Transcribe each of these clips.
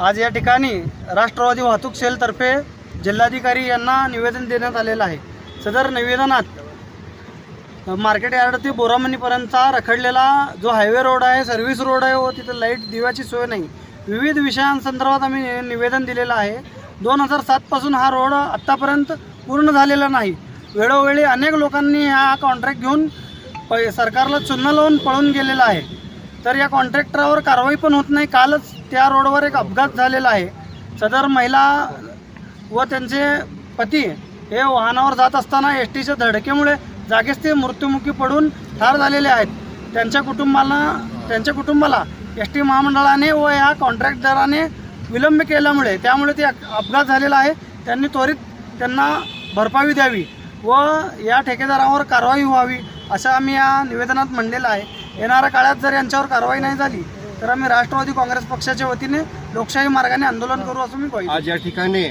आज या ठिकाणी राष्ट्रवादी वाहतूक सेलतर्फे जिल्हाधिकारी यांना निवेदन देण्यात आलेलं आहे. सदर निवेदनात मार्केट यार्ड ते बोरामणीपर्यंतचा रखडलेला जो हायवे रोड आहे सर्व्हिस रोड आहे व तिथं लाइट दिव्याची सोय नाही. विविध विषयांसंदर्भात आम्ही निवेदन दिलेलं आहे. दोन हजार सातपासून हा रोड आत्तापर्यंत पूर्ण झालेला नाही. वेळोवेळी अनेक लोकांनी हा कॉन्ट्रॅक्ट घेऊन प सरकारला चुन्न लावून पळून गेलेला आहे. तर या कॉन्ट्रॅक्टरावर कारवाई पण होत नाही. कालच त्या रोडवर एक अपघात झालेला आहे. सदर महिला व त्यांचे पती हे वाहनावर जात असताना एस टीच्या धडकेमुळे जागीच ते मृत्युमुखी पडून ठार झालेले आहेत. त्यांच्या कुटुंबाला त्यांच्या कुटुंबाला एस टी महामंडळाने व या कॉन्ट्रॅक्टदाराने विलंब केल्यामुळे त्यामुळे ते अपघात झालेला आहे. त्यांनी त्वरित त्यांना भरपाई द्यावी व या ठेकेदारावर कारवाई व्हावी असं आम्ही या निवेदनात म्हणलेलं आहे. येणाऱ्या काळात जर यांच्यावर कारवाई नाही झाली तर आम्ही राष्ट्रवादी काँग्रेस पक्षाच्या वतीने लोकशाही मार्गाने आंदोलन करू असं मी पाहिजे आज या ठिकाणी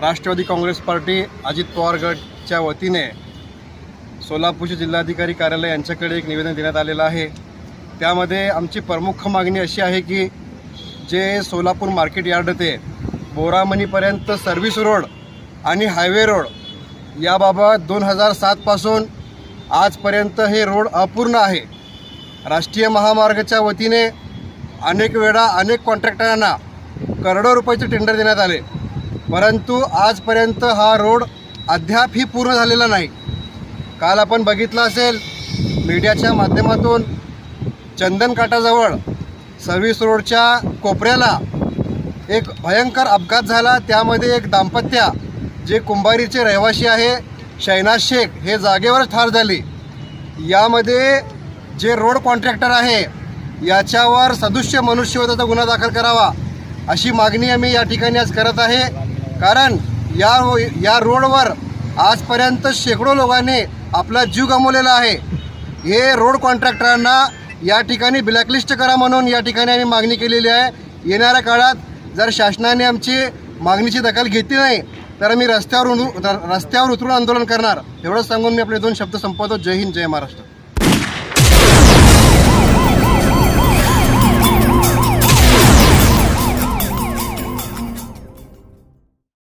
राष्ट्रवादी काँग्रेस पार्टी अजित पवार गटच्या वतीने सोलापूरचे जिल्हाधिकारी कार्यालय यांच्याकडे एक निवेदन देण्यात आलेलं आहे. त्यामध्ये आमची प्रमुख मागणी अशी आहे की जे सोलापूर मार्केट यार्ड ते बोरामणीपर्यंत सर्व्हिस रोड आणि हायवे रोड याबाबत दोन हजार सातपासून आजपर्यंत हे रोड अपूर्ण आहे. राष्ट्रीय महामार्गाच्या वतीने अनेक वेळा अनेक कॉन्ट्रॅक्टरांना करोडो रुपयाचे टेंडर देण्यात आले. परंतु आजपर्यंत हा रोड अद्यापही पूर्ण झालेला नाही. काल आपण बघितलं असेल मीडियाच्या माध्यमातून चंदनकाटाजवळ सव्वीस रोडच्या कोपऱ्याला एक भयंकर अपघात झाला. त्यामध्ये एक दाम्पत्या जे कुंभारीचे रहिवासी आहे शैनाज शेख हे जागेवरच ठार झाले. यामध्ये जे रोड कॉन्ट्रॅक्टर आहे याच्यावर सदृश्य मनुष्यवधाचा गुन्हा दाखल करावा अशी मागणी आम्ही या ठिकाणी आज करत आहे. कारण या हो, या रोडवर आजपर्यंत शेकडो लोकांनी आपला जीव गमावलेला आहे. हे रोड कॉन्ट्रॅक्टरांना या ठिकाणी ब्लॅकलिस्ट करा म्हणून या ठिकाणी आम्ही मागणी केलेली आहे. येणाऱ्या काळात जर शासनाने आमची मागणीची दखल घेतली नाही तर आम्ही रस्त्यावर रस्त्यावर उतरून आंदोलन करणार. एवढंच सांगून मी आपले दोन शब्द संपवतो. जय हिंद जय महाराष्ट्र.